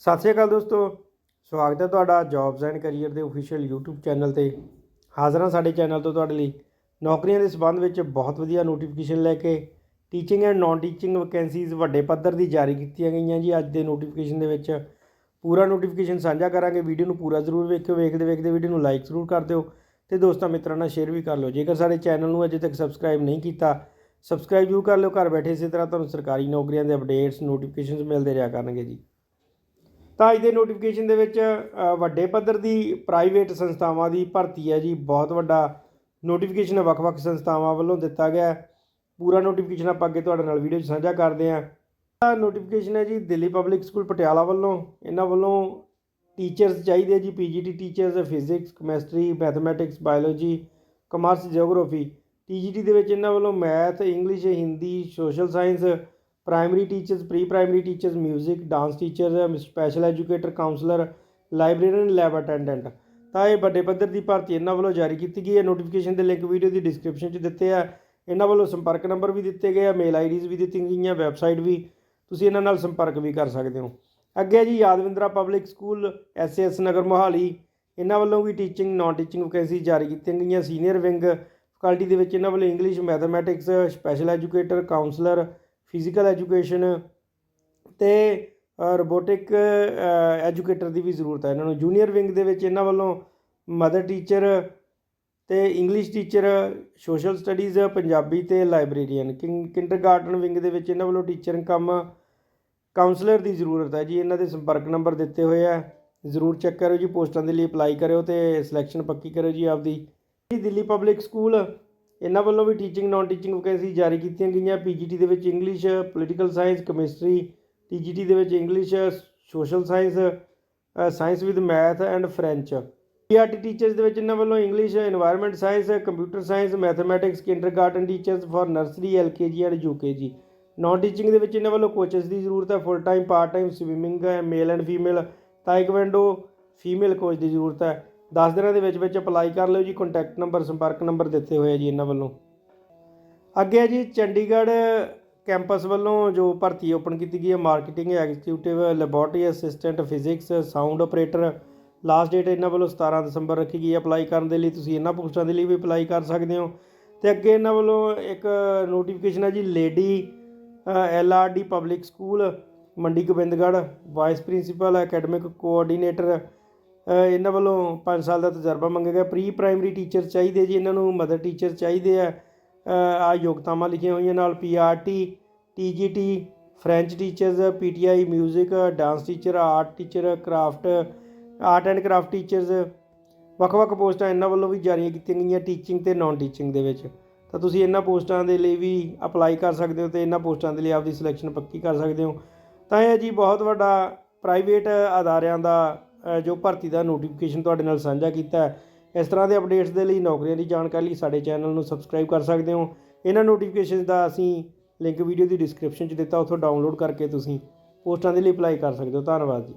ਸਤਿ ਸ਼੍ਰੀ ਅਕਾਲ ਦੋਸਤੋ, ਸਵਾਗਤ ਹੈ ਤੁਹਾਡਾ ਜੌਬਸ ਐਂਡ ਕੈਰੀਅਰ ਦੇ ਅਫੀਸ਼ੀਅਲ YouTube ਚੈਨਲ ਤੇ। ਹਾਜ਼ਰ ਹਾਂ ਸਾਡੇ ਚੈਨਲ ਤੋਂ ਤੁਹਾਡੇ ਲਈ। ਨੌਕਰੀਆਂ ਦੇ ਸੰਬੰਧ ਵਿੱਚ ਬਹੁਤ ਵਧੀਆ ਨੋਟੀਫਿਕੇਸ਼ਨ ਲੈ ਕੇ teaching and non teaching vacancies ਵੱਡੇ ਪੱਧਰ ਦੀ ਜਾਰੀ ਕੀਤੀਆਂ ਗਈਆਂ ਜੀ। ਅੱਜ ਦੇ ਨੋਟੀਫਿਕੇਸ਼ਨ ਦੇ ਵਿੱਚ ਪੂਰਾ ਨੋਟੀਫਿਕੇਸ਼ਨ ਸਾਂਝਾ ਕਰਾਂਗੇ। ਵੀਡੀਓ ਨੂੰ ਪੂਰਾ ਜ਼ਰੂਰ ਵੇਖਿਓ। ਵੇਖਦੇ ਵੇਖਦੇ ਵੀਡੀਓ ਨੂੰ ਲਾਈਕ ਜ਼ਰੂਰ ਕਰ ਦਿਓ ਤੇ ਦੋਸਤਾਂ ਮਿੱਤਰਾਂ ਨਾਲ ਸ਼ੇਅਰ ਵੀ ਕਰ ਲਓ। ਜੇਕਰ ਸਾਡੇ ਚੈਨਲ ਨੂੰ ਅਜੇ ਤੱਕ ਸਬਸਕ੍ਰਾਈਬ ਨਹੀਂ ਕੀਤਾ ਸਬਸਕ੍ਰਾਈਬ ਜ਼ਰੂਰ ਕਰ ਲਿਓ। ਘਰ ਬੈਠੇ ਇਸੇ ਤਰ੍ਹਾਂ ਤੁਹਾਨੂੰ ਸਰਕਾਰੀ ਨੌਕਰੀਆਂ ਦੇ ਅਪਡੇਟਸ ਨੋਟੀਫਿਕੇਸ਼ਨਸ ਮਿਲਦੇ ਰਿਹਾ ਕਰਨਗੇ ਜੀ। ਤਾਂ ਅੱਜ ਦੇ ਨੋਟੀਫਿਕੇਸ਼ਨ ਦੇ ਵਿੱਚ ਵੱਡੇ ਪੱਧਰ ਦੀ ਪ੍ਰਾਈਵੇਟ ਸੰਸਥਾਵਾਂ ਦੀ ਭਰਤੀ ਹੈ ਜੀ। ਬਹੁਤ ਵੱਡਾ ਨੋਟੀਫਿਕੇਸ਼ਨ ਵੱਖ-ਵੱਖ ਸੰਸਥਾਵਾਂ ਵੱਲੋਂ ਦਿੱਤਾ ਗਿਆ ਪੂਰਾ ਨੋਟੀਫਿਕੇਸ਼ਨ ਆਪਾਂ ਅੱਗੇ ਤੁਹਾਡੇ ਨਾਲ ਵੀਡੀਓ 'ਚ ਸਾਂਝਾ ਕਰਦੇ ਹਾਂ। ਤਾਂ ਨੋਟੀਫਿਕੇਸ਼ਨ ਹੈ ਜੀ, ਦਿੱਲੀ ਪਬਲਿਕ ਸਕੂਲ ਪਟਿਆਲਾ ਵੱਲੋਂ। ਇਹਨਾਂ ਵੱਲੋਂ ਟੀਚਰਸ ਚਾਹੀਦੇ ਜੀ PGT teachers physics chemistry mathematics biology commerce geography TGT ਦੇ ਵਿੱਚ ਇਹਨਾਂ ਵੱਲੋਂ math English Hindi social science primary teachers pre primary teachers 뮤직 dance teacher special educator counsellor librarian lab attendant ਤਾਂ ਇਹ ਵੱਡੇ ਪੱਧਰ ਦੀ ਭਰਤੀ ਇਹਨਾਂ ਵੱਲੋਂ ਜਾਰੀ ਕੀਤੀ ਗਈ ਹੈ। ਨੋਟੀਫਿਕੇਸ਼ਨ ਦੇ ਲਿੰਕ ਵੀਡੀਓ ਦੀ ਡਿਸਕ੍ਰਿਪਸ਼ਨ 'ਚ ਦਿੱਤੇ ਆ। ਇਹਨਾਂ ਵੱਲੋਂ ਸੰਪਰਕ ਨੰਬਰ ਵੀ ਦਿੱਤੇ ਗਏ ਆ ਮੇਲ ਆਈਡੀਜ਼ ਵੀ ਦਿੱਤੀਆਂ ਗਈਆਂ ਵੈਬਸਾਈਟ ਵੀ। ਤੁਸੀਂ ਇਹਨਾਂ ਨਾਲ ਸੰਪਰਕ ਵੀ ਕਰ ਸਕਦੇ ਹੋ। ਅੱਗੇ ਜੀ, Yadavindra public school SS Nagar Mohali. ਇਹਨਾਂ ਵੱਲੋਂ ਵੀ ਟੀਚਿੰਗ ਨਾਨ ਟੀਚਿੰਗ ਵੈਕੈਂਸੀ ਜਾਰੀ ਕੀਤੀਆਂ ਗਈਆਂ। ਸੀਨੀਅਰ ਵਿੰਗ ਫੈਕਲਟੀ ਦੇ ਵਿੱਚ ਇਹਨਾਂ ਵੱਲੋਂ English mathematics special educator counsellor physical education ਅਤੇ ਰੋਬੋਟਿਕ ਐਜੂਕੇਟਰ ਦੀ ਵੀ ਜ਼ਰੂਰਤ ਹੈ। ਇਹਨਾਂ ਨੂੰ ਜੂਨੀਅਰ ਵਿੰਗ ਦੇ ਵਿੱਚ ਇਹਨਾਂ ਵੱਲੋਂ ਮਦਰ ਟੀਚਰ ਤੇ English teacher social studies Punjabi ਤੇ ਲਾਇਬ੍ਰੇਰੀਅਨ ਕਿੰਡਰਗਾਰਟਨ ਵਿੰਗ ਦੇ ਵਿੱਚ ਇਹਨਾਂ ਵੱਲੋਂ ਟੀਚਰ ਕੰਮ ਕਾਉਂਸਲਰ ਦੀ ਜ਼ਰੂਰਤ ਹੈ ਜੀ। ਇਹਨਾਂ ਦੇ ਸੰਪਰਕ ਨੰਬਰ ਦਿੱਤੇ ਹੋਏ ਆ। ਜ਼ਰੂਰ ਚੈੱਕ ਕਰਿਓ ਜੀ, ਪੋਸਟਾਂ ਦੇ ਲਈ ਅਪਲਾਈ ਕਰਿਓ ਤੇ ਸਿਲੈਕਸ਼ਨ ਪੱਕੀ ਕਰਿਓ ਜੀ ਆਪਦੀ। ਦਿੱਲੀ ਪਬਲਿਕ ਸਕੂਲ ਇਹਨਾਂ ਵੱਲੋਂ ਵੀ ਟੀਚਿੰਗ ਨਾਨ ਟੀਚਿੰਗ ਵੈਕੈਂਸੀ ਜਾਰੀ ਕੀਤੀਆਂ ਗਈਆਂ। ਪੀਜੀਟੀ ਦੇ ਵਿੱਚ English political science chemistry TGT ਦੇ ਵਿੱਚ English social science science with math and French PRT teachers ਦੇ ਵਿੱਚ ਇਹਨਾਂ ਵੱਲੋਂ English environment science computer science mathematics kindergarten teachers for nursery LKG and UKG non teaching ਦੇ ਵਿੱਚ ਇਹਨਾਂ ਵੱਲੋਂ ਕੋਚਸ ਦੀ ਜ਼ਰੂਰਤ ਹੈ full time part time swimming ਹੈ male and female taekwondo female coach ਦੀ ਜ਼ਰੂਰਤ ਹੈ। 10 ਦਿਨਾਂ ਦੇ ਵਿੱਚ ਵਿੱਚ ਅਪਲਾਈ ਕਰ ਲਿਓ ਜੀ ਕੰਟੈਕਟ ਨੰਬਰ ਸੰਪਰਕ ਨੰਬਰ ਦਿੱਤੇ ਹੋਏ ਆ ਜੀ ਇਹਨਾਂ ਵੱਲੋਂ। ਅੱਗੇ ਹੈ ਜੀ, ਚੰਡੀਗੜ੍ਹ ਕੈਂਪਸ ਵੱਲੋਂ ਜੋ ਭਰਤੀ ਓਪਨ ਕੀਤੀ ਗਈ ਹੈ marketing executive laboratory assistant physics sound operator last date ਇਹਨਾਂ ਵੱਲੋਂ 17 ਦਸੰਬਰ ਰੱਖੀ ਗਈ ਹੈ ਅਪਲਾਈ ਕਰਨ ਦੇ ਲਈ, ਤੁਸੀਂ ਇਹਨਾਂ ਪੋਸਟਾਂ ਦੇ ਲਈ ਵੀ ਅਪਲਾਈ ਕਰ ਸਕਦੇ ਹੋ। ਤੇ ਅੱਗੇ ਇਹਨਾਂ ਵੱਲੋਂ ਇੱਕ ਨੋਟੀਫਿਕੇਸ਼ਨ ਹੈ ਜੀ lady L R D public school Mandi Gobindgarh vice principal academic coordinator ਇਹਨਾਂ ਵੱਲੋਂ 5 ਸਾਲ ਦਾ ਤਜਰਬਾ ਮੰਗਿਆ ਗਿਆ। ਪ੍ਰੀ ਪ੍ਰਾਇਮਰੀ ਟੀਚਰ ਚਾਹੀਦੇ ਜੀ, ਇਹਨਾਂ ਨੂੰ ਮਦਰ ਟੀਚਰ ਚਾਹੀਦੇ ਆ। ਆ ਯੋਗਤਾਵਾਂ ਲਿਖੀਆਂ ਹੋਈਆਂ ਨਾਲ PRT TGT French teachers PTI 뮤직 dance teacher, art teacher, craft, art and craft teachers. ਵੱਖ-ਵੱਖ ਪੋਸਟਾਂ ਇਹਨਾਂ ਵੱਲੋਂ ਵੀ ਜਾਰੀ ਕੀਤੀਆਂ ਗਈਆਂ ਟੀਚਿੰਗ ਤੇ ਨਾਨ ਟੀਚਿੰਗ ਦੇ ਵਿੱਚ। ਤਾਂ ਤੁਸੀਂ ਇਹਨਾਂ ਪੋਸਟਾਂ ਦੇ ਲਈ ਵੀ ਅਪਲਾਈ ਕਰ ਸਕਦੇ ਹੋ ਤੇ ਇਹਨਾਂ ਪੋਸਟਾਂ ਦੇ ਲਈ ਆਪਦੀ ਸਿਲੈਕਸ਼ਨ ਪੱਕੀ ਕਰ ਸਕਦੇ ਹੋ। ਤਾਂ ਇਹ ਜੀ ਬਹੁਤ ਵੱਡਾ ਪ੍ਰਾਈਵੇਟ ਅਦਾਰਿਆਂ ਦਾ ਜੋ ਭਰਤੀ ਦਾ ਨੋਟੀਫਿਕੇਸ਼ਨ ਤੁਹਾਡੇ ਨਾਲ ਸਾਂਝਾ ਕੀਤਾ ਹੈ, ਇਸ ਤਰ੍ਹਾਂ ਦੇ ਅਪਡੇਟਸ ਦੇ ਲਈ ਨੌਕਰੀਆਂ ਦੀ ਜਾਣਕਾਰੀ ਲਈ ਸਾਡੇ ਚੈਨਲ ਨੂੰ ਸਬਸਕ੍ਰਾਈਬ ਕਰ ਸਕਦੇ ਹੋ। ਇਹਨਾਂ ਨੋਟੀਫਿਕੇਸ਼ਨ ਦਾ ਅਸੀਂ ਲਿੰਕ ਵੀਡੀਓ ਦੀ ਡਿਸਕ੍ਰਿਪਸ਼ਨ 'ਚ ਦਿੱਤਾ, ਉੱਥੋਂ ਡਾਊਨਲੋਡ ਕਰਕੇ ਤੁਸੀਂ ਪੋਸਟਾਂ ਦੇ ਲਈ ਅਪਲਾਈ ਕਰ ਸਕਦੇ ਹੋ। ਧੰਨਵਾਦ ਜੀ।